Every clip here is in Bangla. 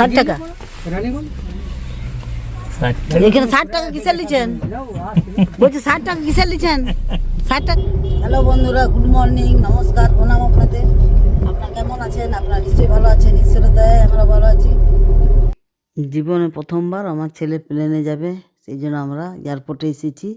ষাট টাকা। এখানে ষাট টাকা কিসের লিছেন বলছি ষাট টাকা কিসের লিছেন ষাট টাকা। হ্যালো বন্ধুরা, গুড মর্নিং, নমস্কার, প্রণাম আপনাদের। আপনারা কেমন আছেন? আপনারা নিশ্চয়ই ভালো আছেন। ঈশ্বরের দয়ায় আমরা ভালো আছি। জীবনে প্রথমবার আমার ছেলে প্লেনে যাবে, সেই জন্য আমরা এয়ারপোর্টে এসেছি।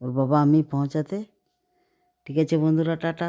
ওর বাবা আমি পৌঁছাতে। ঠিক আছে বন্ধুরা, টাটা।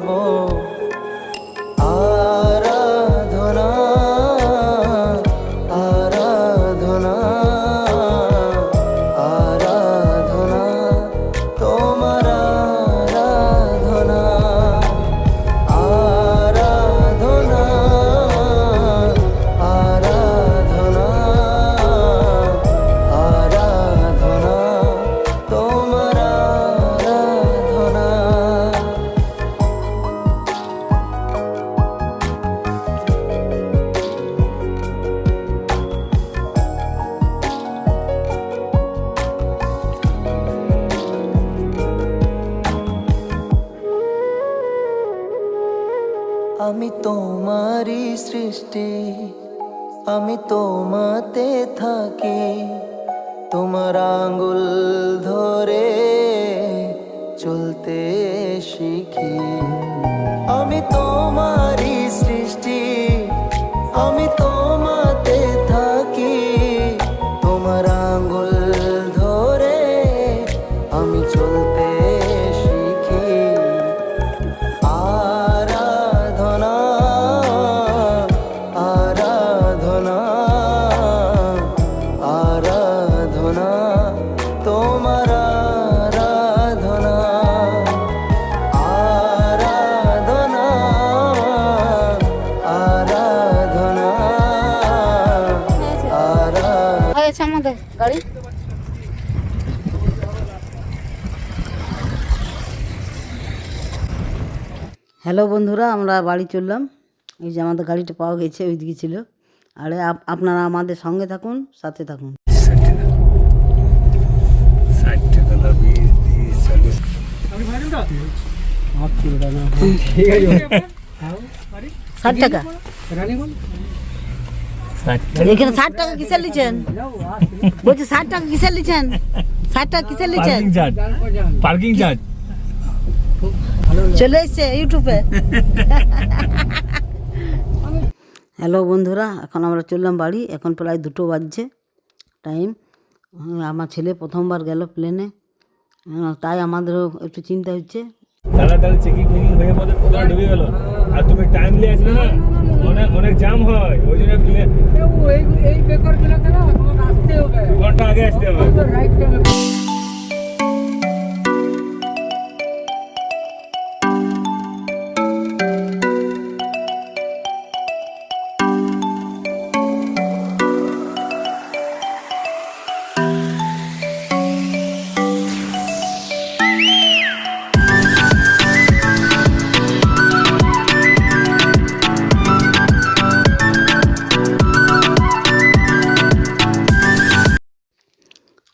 আমি তোমারই সৃষ্টি, আমি তোমাতে থাকি। তোমার আঙ্গুল ধরে চলতে শিখি। আমি তোমারই সৃষ্টি, আমি তোমাতে গাড়ি। হ্যালো বন্ধুরা আমরা বাড়ি চললাম। এই যে আমাদের গাড়িটা পাওয়া গেছে ওইদিকে ছিল। আরে আপ- আপনারা আমাদের সঙ্গে থাকুন সাথে থাকুন। ষাট টাকা লাগবে তিরিশ চল্লিশ ষাট টাকা ষাট টাকা এখানে ষাট টাকা কিসের লিছেন বলছি ষাট টাকা কিসের লিছেন ষাট টাকা কিসের লিছেন পার্কিং চার্জ। Parking charge. চলে এসছে ইউটিউবে। হ্যালো বন্ধুরা এখন আমরা চললাম বাড়ি। এখন প্রায় দুটো বাজছে টাইম আমার ছেলে প্রথমবার গেল প্লেনে তাই আমাদেরও একটু চিন্তা হচ্ছে। তাড়াতাড়ি চেকিং ফেকিং হয়ে আমাদের কোথাও ঢুকে গেল। আর তুমি টাইমলি আসবে না? অনেক অনেক জাম হয়। ওই জন্য এই পেপারগুলো তোমাকে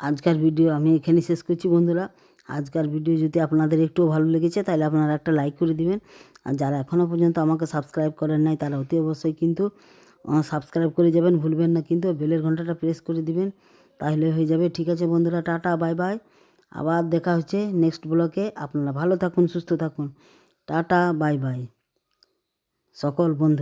আজকের ভিডিও আমি এখানে শেষ করছি বন্ধুরা। আজকের ভিডিও যদি আপনাদের একটু ভালো লেগেছে, তাহলে আপনারা একটা লাইক করে দিবেন। আর যারা এখনও পর্যন্ত আমাকে সাবস্ক্রাইব করেন নাই, তারা অতি অবশ্যই কিন্তু সাবস্ক্রাইব করে যাবেন। ভুলবেন না কিন্তু, বেলের ঘন্টাটা প্রেস করে দিবেন, তাহলে হয়ে যাবে। ঠিক আছে বন্ধুরা, টাটা বাই বাই আবার দেখা হচ্ছে নেক্সট ব্লকে আপনারা ভালো থাকুন, সুস্থ থাকুন। টাটা বাই বাই সকল বন্ধু